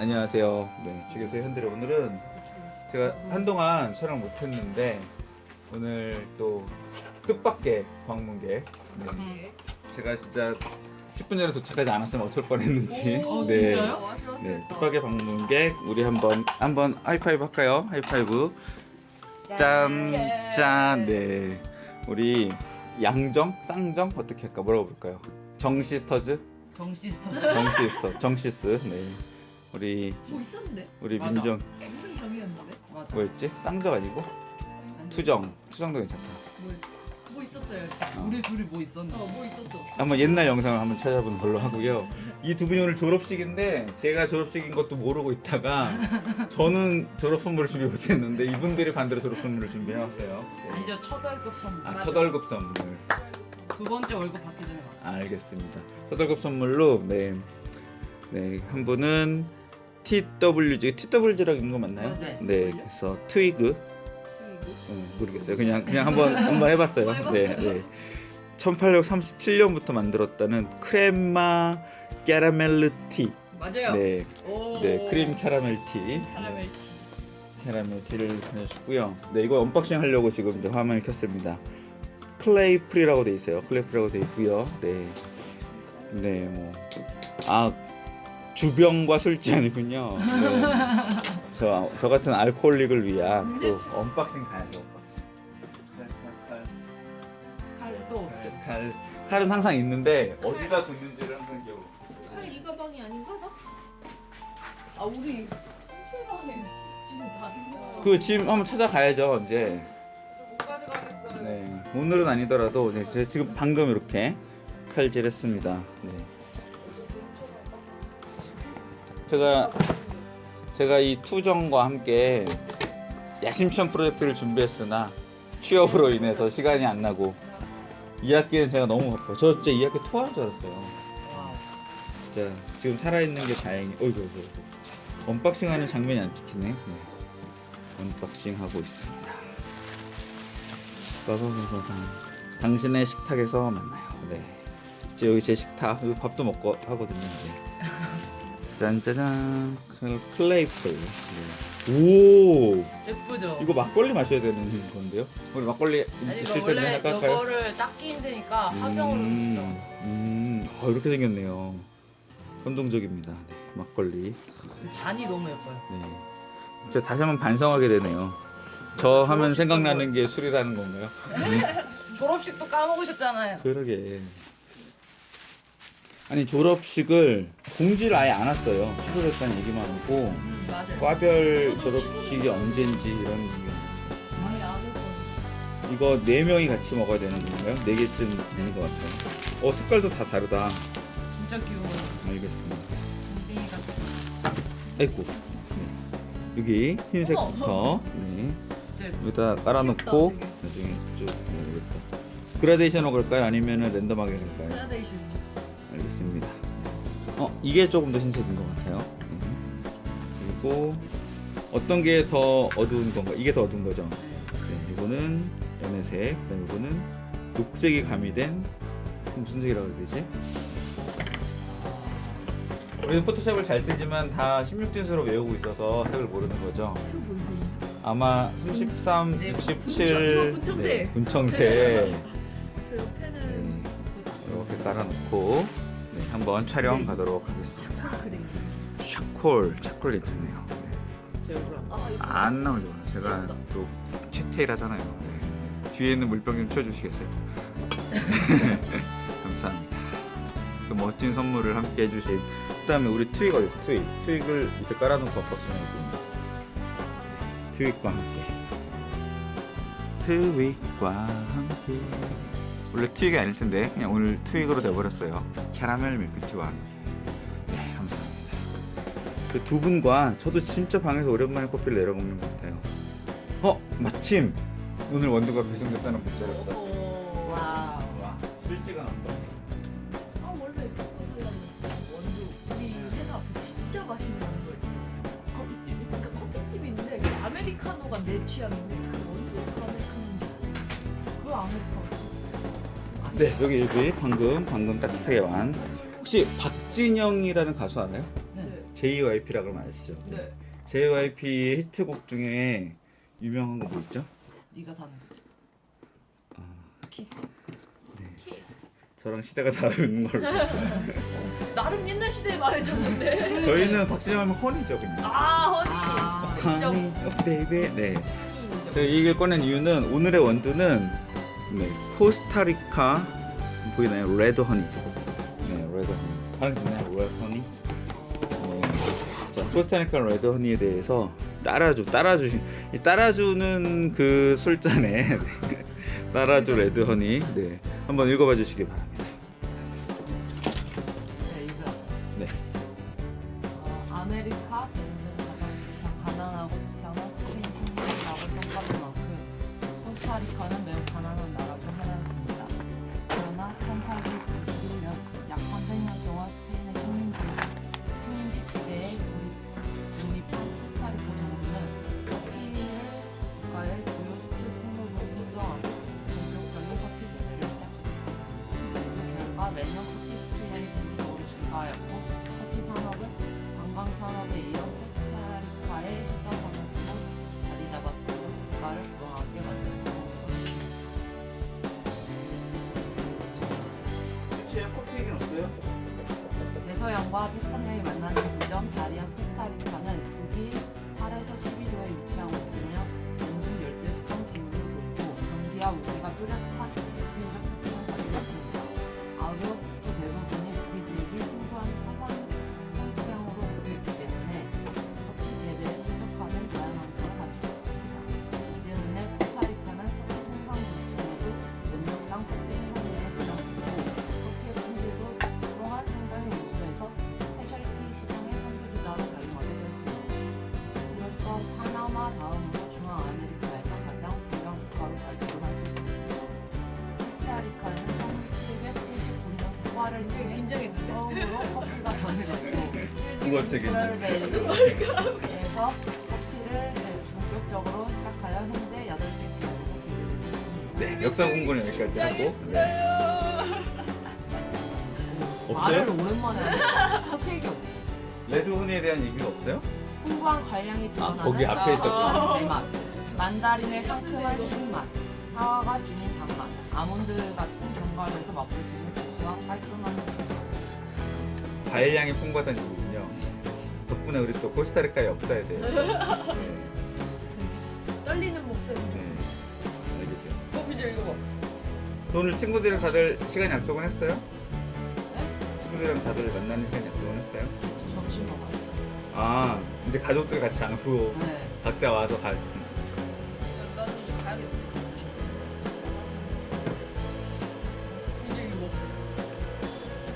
안녕하세요. 네, 주교수 현대를 오늘은 제가 한동안 촬영 못했는데 오늘 또 뜻밖의 방문객. 네. 제가 진짜 10분 전에 도착하지 않았으면 어쩔 뻔했는지. 오, 네. 진짜요? 네, 뜻밖의 방문객 우리 한번 한번 하이파이브 할까요? 하이파이브. 짠, 짠. 네, 우리 양정, 쌍정 어떻게 할까? 뭐라고 볼까요? 정시스터즈, 정시스터. 정시스터, 정시스. 네, 우리 뭐 있었는데? 우리 맞아. 민정 무슨 정이었는데? 맞아. 뭐였지? 쌍정 아니고 투정, 투정도 괜찮다. 뭐 있었어요? 일단. 우리 둘이 뭐 있었는데? 어, 뭐 있었어? 한번 옛날 영상을 한번 찾아보는 걸로 하고요. 이 두 분이 오늘 졸업식인데 제가 졸업식인 것도 모르고 있다가 저는 졸업 선물을 준비 못했는데 이분들이 반대로 졸업 선물을 준비해왔어요. 네. 아니죠 첫 월급 선물. 아, 첫 월급 선물. 두 번째 월급 받기 전에 봤어. 알겠습니다. 첫 월급 선물로 네, 네, 한 분은 TWG, TWG라고 있는 거 맞나요? 맞아요. 네, 그래서 트위그. 음, 모르겠어요. 그냥 그냥 한번 한번 해봤어요. 네, 네. 1837년부터 만들었다는 크레마 캐러멜 티. 맞아요. 네, 오. 네, 크림 캐러멜 티. 캐러멜. 캐러멜 티를 보내주셨고요. 네, 이거 언박싱 하려고 지금 이제 화면을 켰습니다. 클레이 프리라고 돼 있어요. 클레이 프리라고 돼 있고요. 네, 네, 뭐, 아 주병과 술잔이군요. 네. 저, 저 같은 알코올릭을 위한 또 언박싱 가야죠. 언박싱. 칼, 칼, 칼. 또 없죠. 칼, 칼은 항상 있는데 어디다 뒀는지를 항상 기억. 칼 이 가방이 아닌가 나? 아 우리 손실방에 지금 다 있나? 그짐 한번 찾아가야죠. 이제. 못 가져가겠어요. 네, 오늘은 아니더라도 이제 제가 지금 방금 이렇게 칼질했습니다. 네. 제가 제가 이 투정과 함께 야심천 프로젝트를 준비했으나 취업으로 인해서 시간이 안 나고 이 학기는 제가 너무 바빠요. 저 진짜 이 학기 토할 줄 알았어요. 진짜 지금 살아있는 게 다행히. 어이구, 어이구, 어이구. 언박싱 하는 장면이 안 찍히네. 네. 언박싱 하고 있습니다. 빠바바바밤. 당신의 식탁에서 만나요. 네. 이제 여기 제 식탁. 여기 밥도 먹고 하거든요. 네. 짠짜잔. 클- 클레이플. 네. 오. 예쁘죠? 이거 막걸리 마셔야 되는 건데요? 우리 막걸리 아니 드실 이거 텐데 원래 깔까요? 이거를 닦기 힘드니까 화병으로 음, 드시죠. 음, 아, 이렇게 생겼네요. 감동적입니다. 네, 막걸리. 잔이 너무 예뻐요. 네. 진짜 다시 한번 반성하게 되네요. 저 하면 생각나는 게 술이라는 건가요? 졸업식도 까먹으셨잖아요. 그러게. 아니 졸업식을 공지를 아예 안 왔어요. 취소됐다는 얘기만 하고 음, 맞아요. 과별 졸업식이 언젠지 이런 얘기가 아예 안올 거. 이거 네 명이 같이 먹어야 되는 건가요? 네 개쯤 되는 것 같아요. 어 색깔도 다 다르다. 진짜 귀여워요. 알겠습니다. 같은. 아이고. 네. 여기 흰색부터 네. 진짜 예뻐. 여기다 깔아놓고 귀엽다, 나중에 쭉. 그라데이션으로 갈까요? 아니면 은 랜덤하게 갈까요? 그라데이션. 알겠습니다. 어 이게 조금 더 흰색인 것 같아요. 네. 그리고 어떤 게 더 어두운 건가? 이게 더 어두운 거죠? 네, 이거는 연회색, 그다음 이거는 녹색이 가미된 무슨 색이라고 해야 되지? 우리는 포토샵을 잘 쓰지만 다 16진수로 외우고 있어서 색을 모르는 거죠. 아마 33, 네, 67 분청- 이거 분청색. 네, 분청색 그 옆에는 네. 이렇게 깔아놓고 네, 한번 촬영 네. 가도록 하겠습니다. 샤콜 초콜릿이네요. 제 얼굴 안 나오죠. 제가. 또 채테일 하잖아요. 네. 뒤에 있는 물병 좀 치워주시겠어요? 감사합니다. 또 멋진 선물을 함께 해주신 그다음에 우리 트윅 어디 있어? 트윅 트윅을 밑에 깔아놓고 언박싱하고 트윅과 함께 트윅과 함께 원래 트윅이 아닐 텐데 그냥 오늘 트윅으로 돼버렸어요. 캐러멜 밀크티와 함께 네 감사합니다. 그 두 분과 저도 진짜 방에서 오랜만에 커피를 내려 먹는 것 같아요. 어 마침 오늘 원두가 배송됐다는 문자를 받았어요. 오, 와우. 와 실시간 언박싱. 아 원래 원두 우리 회사 앞에 진짜 맛있는 거 있어. 커피집이. 그러니까 커피집이 있는데 그 아메리카노가 내 취향인데 그 원두 아메리카노. 그 아메리카노. 네 여기 여기 방금 방금 따뜻하게 완. 혹시 박진영이라는 가수 알아요? 네. JYP라고 하면 아시죠? 네. JYP의 히트곡 중에 유명한 거 뭐 있죠? 네가 사는 거지. 아, 키스. 네. 키스. 저랑 시대가 다른 걸로. 나름 옛날 시대에 말해줬는데. 저희는 박진영 하면 허니죠, 그냥. 아 허니. 아, 인정. 어, 베이베. 네. 인정. 제가 이 얘기를 꺼낸 이유는 오늘의 원두는 네, 코스타리카 보이나요? 레드 허니. 네, 레드 허니. 파란색이나요? 레드 허니. 네. 자, 코스타리카 레드 허니에 대해서 따라주, 따라주신, 이 따라주는 그 술잔에 따라주 레드 허니. 네, 한번 읽어봐 주시기 바랍니다. 네. 네. 어, 아메리카 대부분 가장 자- 가난하고 코스타리카는 매우 가난한 나 대서양과 태평양이 만나는 지점 자리한 코스 다음으로 중앙아메리카에서 가장 유명 국가로 발전할 수 있었습니다. 코스타리카는 1779년 국가를 되게 통해 긴장했는데. 처음으로 커피가 전해졌고 국어 책임져. 에서 커피를 본격적으로 시작하여 현재 8개 지역으로 기울였습니다. 네, 역사 공부는 여기까지 하고. 말을 없어요? 오랜만에 하네. 커피 얘기 없어. 레드 허니에 대한 얘기가 없어요? 풍부한 관량이 아, 드러나는 거기 앞에 있었구나. 대맛, 만다린의 상큼한 신맛, 사과가 지닌 단맛, 아몬드 같은 견과류에서 맛볼 수 있는 고소와 깔끔한 맛. 과일량이 풍부하다는 얘기군요. 덕분에 우리 또 코스타리카 역사에 대해서 네, 떨리는 목소리. 네. 커피 좀 읽어봐. 오늘 친구들이랑 다들 시간 약속은 했어요? 친구들이랑 다들 만나는 시간 약속은 했어요? 점심 먹어요. 아 이제 가족들 같이 안 하고 네. 각자 와서 가. 나도 이제 가야겠다. 이제 이거.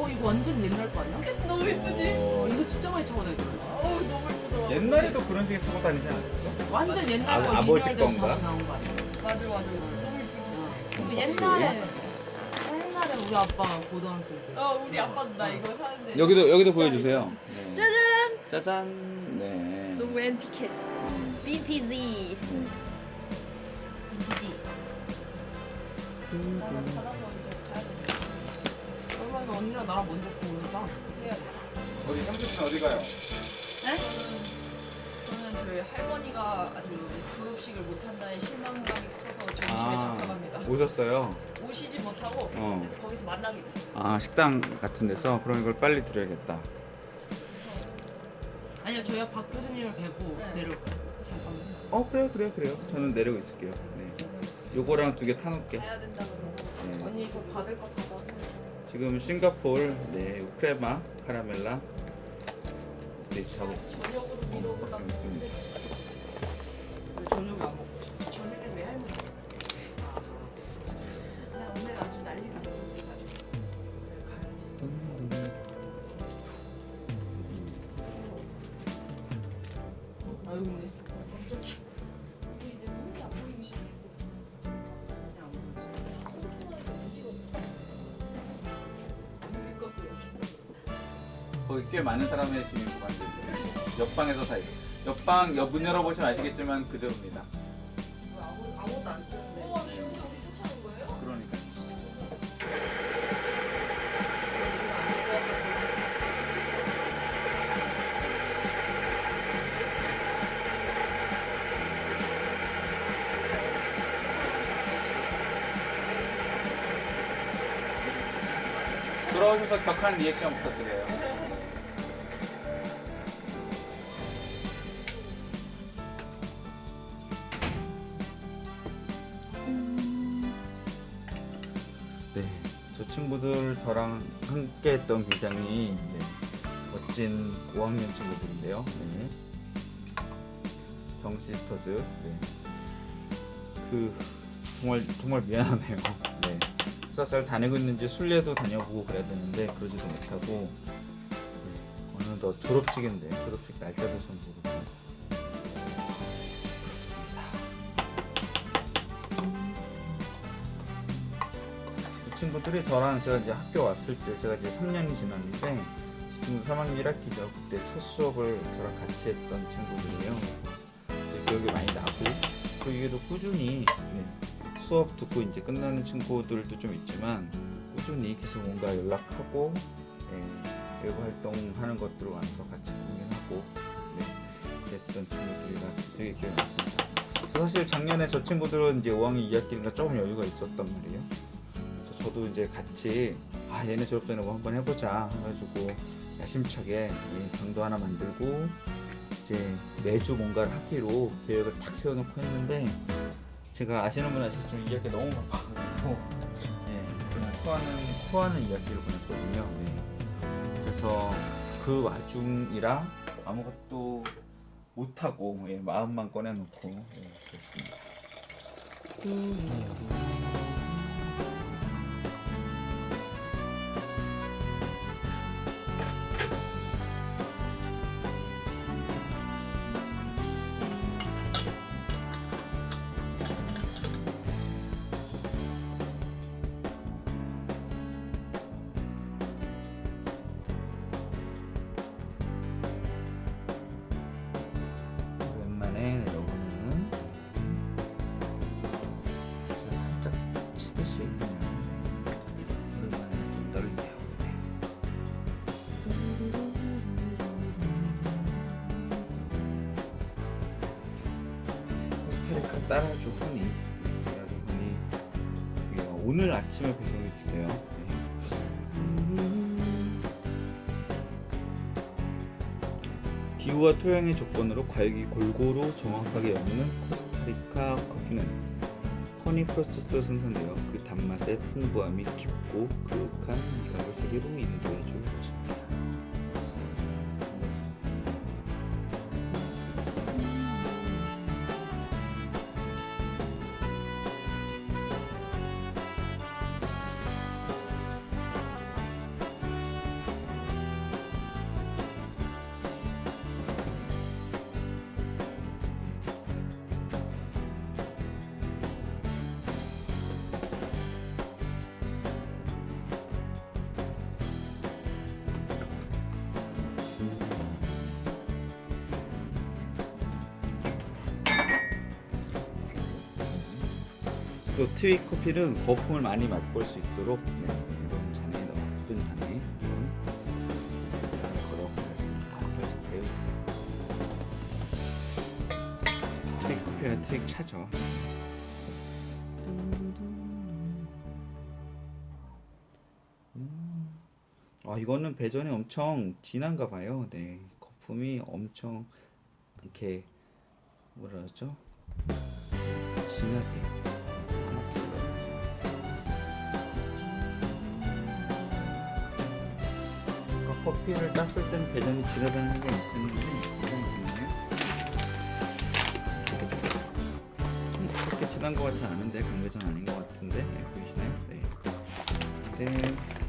어 이거 완전 옛날 거 아니야? 너무 예쁘지? 어, 이거 진짜 많이 차고 다니더라. 어우 너무 예쁘더라. 옛날에도 그런 식의 차고 다니지 않았었어? 완전 옛날 거 아, 아버지 리뉴얼돼서 건가? 다시 나온 거 아니야? 맞아 맞아. 너무 예쁘지. 근데 옛날에 옛날에 우리 아빠가 고등학생 때. 어 우리 아빠도 나 이거 사는데. 여기도 여기도 보여주세요. 네. 짜잔. 짜잔. 네. 너무 앤티켓. BTZ. 나랑 바다 먼저 가야 돼. 그러면 언니랑 나랑 먼저. 그래야 돼. 어디 삼촌 어디 가요? 저는 저희 할머니가 아주 졸업식을 못한다는 실망감이 커서 점심에 아 잠깐 갑니다. 오셨어요? 오시지 못하고 어. 그래서 거기서 만나게 됐어요. 아 식당 같은 데서 그럼 이걸 빨리 드려야겠다. 아니요 저희가 박 교수님을 뵈고 네. 거예요. 잠깐만. 어 그래요 그래요 그래요. 저는 내려고 있을게요. 네. 요거랑 두 개 타놓을게. 가야 된다 그러고. 네. 언니 이거 받을 거 받아서. 지금 싱가포르 네 크레마 카라멜라 네 하고 저녁으로 미뤄보다 지금 있 거기 꽤 많은 사람의 시민이 보관되어 있어요. 옆방에서 사요. 옆방 옆문 열어보시면 아시겠지만 그대로입니다. 아무것도 안 쓰는데. 우와, 진짜 쫓아낸 거예요? 그러니까. 들어오셔서 격한 리액션 부탁드려요. 친구들 저랑 함께 했던 굉장히 네, 멋진 5학년 친구들인데요. 네. 정시스터즈. 네. 그 정말 정말 미안하네요. 네. 수사살 다니고 있는지 순례도 다녀보고 그래야 되는데 그러지도 못하고 네. 어느덧 졸업식인데 졸업식 날짜도 좀 모르고 친구들이 저랑 제가 이제 학교 왔을 때 제가 이제 3년이 지났는데 이 친구 3학년 1학기죠. 그때 첫 수업을 저랑 같이 했던 친구들이에요. 네, 기억이 많이 나고 그 이후에도 꾸준히 네, 수업 듣고 이제 끝나는 친구들도 좀 있지만 꾸준히 계속 뭔가 연락하고 예, 외부 활동하는 것들 와서 같이 공연하고 네, 그랬던 친구들이라 되게 기억이. 그래서 사실 작년에 저 친구들은 이제 5학년 2학기니까 조금 여유가 있었단 말이에요. 저도 이제 같이 아 얘네 졸업 전에 뭐 한번 해보자 해가지고 야심차게 이 강도 하나 만들고 이제 매주 뭔가를 하기로 계획을 딱 세워놓고 했는데 제가 아시는 분 아시겠지만 이야기 너무 바빠가지고 예, 토하는 토하는 이야기를 보냈거든요. 네. 그래서 그 와중이라 아무것도 못하고 예, 마음만 꺼내놓고 예, 그랬습니다. 오 허니 따라줘 허니 이게 오늘 아침에 배송이 됐어요. 네. 기후와 토양의 조건으로 과육이 골고루 정확하게 엮는 코스타리카 커피는 허니 프로세스로 생산되어 그 단맛의 풍부함이 깊고 그윽한 미각의 세계로 인도해 줄 것입니다. 또 트위 커피는 거품을 많이 맛볼 수 있도록 네, 이런 잔에 예쁜 잔에 이런 걸어보겠습니다. 살짝 배우. 트위 커피는 트위 차죠. 음. 아 이거는 배전이 엄청 진한가 봐요. 네 거품이 엄청 이렇게 뭐라 하죠? 진하게 커피를 땄을 때는 배전이 진하다는 게 있는데 그렇게 진한 것 같지 않은데 강배전 아닌 것 같은데 네, 보이시나요? 네. 네.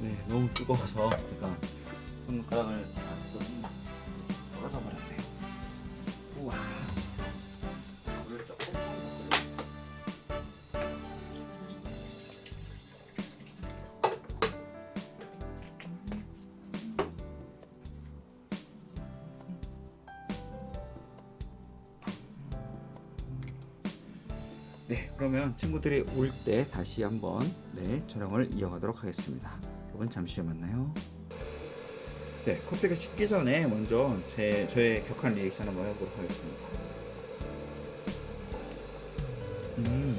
네, 너무 뜨거워서 제가 손가락을 다 덜어서 버렸네요. 우와. 친구들이 올 때 다시 한번 네, 촬영을 이어가도록 하겠습니다. 여러분 잠시 후에 만나요. 네, 커피가 식기 전에 먼저 제 저의 격한 리액션 한번 해보도록 하겠습니다. 음.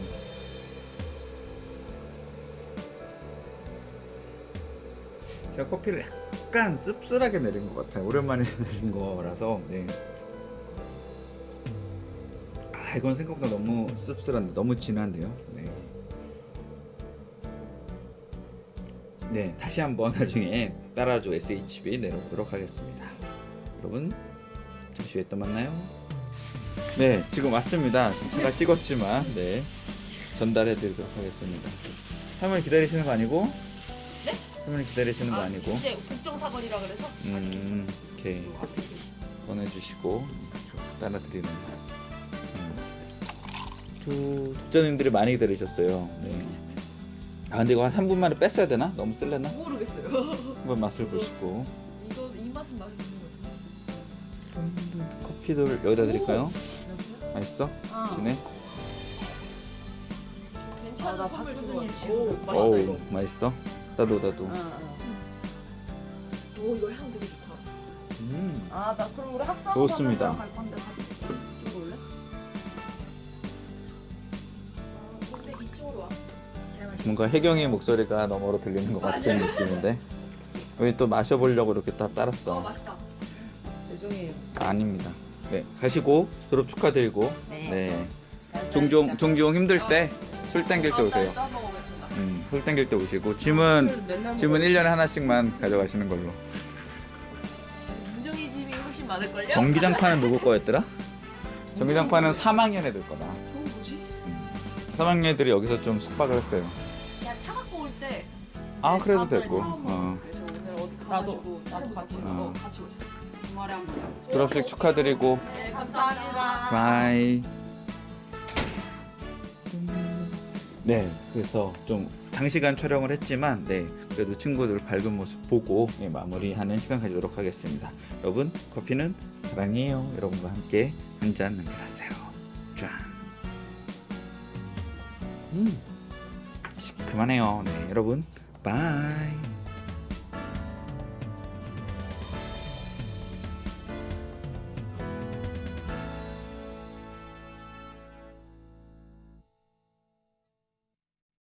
제가 커피를 약간 씁쓸하게 내린 것 같아요. 오랜만에 내린 거라서 네. 아 이건 생각보다 너무 씁쓸한데 너무 진한데요. 네. 네 다시 한번 나중에 따라줘 SHB 내려보도록 하겠습니다. 여러분 잠시 후에 또 만나요. 네 지금 왔습니다. 좀 차가 식었지만 네 전달해드리도록 하겠습니다. 할머니 기다리시는 거 아니고? 네? 할머니 기다리시는 거 아, 아니고? 이제 국정사건이라 그래서 음 오케이 요 앞에 계시- 보내주시고 따라드리는 음. 두 독자님들이 많이 기다리셨어요. 네. 아 근데 이거 한 3분 만에 뺐어야 되나? 너무 쓸래나? 모르겠어요. 한번 맛을 보시고 이거 이 맛은 맛있는 거 커피를 여기다 드릴까요? 같아요. 맛있어? 아, 지네? 괜찮은 아, 나 선물 박수진이 주고 왔어. 지금 오, 맛있다 어우 이거. 맛있어? 나도 나도 오 이거 향 되게 좋다. 음. 아나 그럼 우리 학사 좋습니다. 갈 건데 뭔가 혜경이 목소리가 너머로 들리는 것 같은 느낌인데 우리 또 마셔보려고 이렇게 다 어 따랐어 맛있다. 죄송해요. 아닙니다 네 가시고 졸업 축하드리고 네. 네 종종 종종 힘들 때 술 땡길 때 오세요. 떠먹어보겠습니다. 음, 술 땡길 때 오시고 짐은 맨날 짐은 1년에 하나씩만 가져가시는 걸로. 민정이 집이 훨씬 많을걸요? 전기장판은 누구 거였더라? 전기장판은 3학년 애들 거다. 저거 뭐지? 음. 3학년 애들이 여기서 좀 숙박을 했어요. 아, 그래도 다음날에 됐고. 어. 그래서 오늘 어디 나도, 나도 같이. 어, 같이 오자. 주말에 한 번. 졸업식 축하드리고 네 감사합니다. 바이. 네, 그래서 좀 장시간 촬영을 했지만, 네, 그래도 친구들 밝은 모습 보고 예, 마무리하는 시간 가지도록 하겠습니다. 여러분, 커피는 사랑해요. 여러분과 함께 한 잔 남겨놨어요. 짠. 음, 시큼하네요. 네, 여러분, 바이.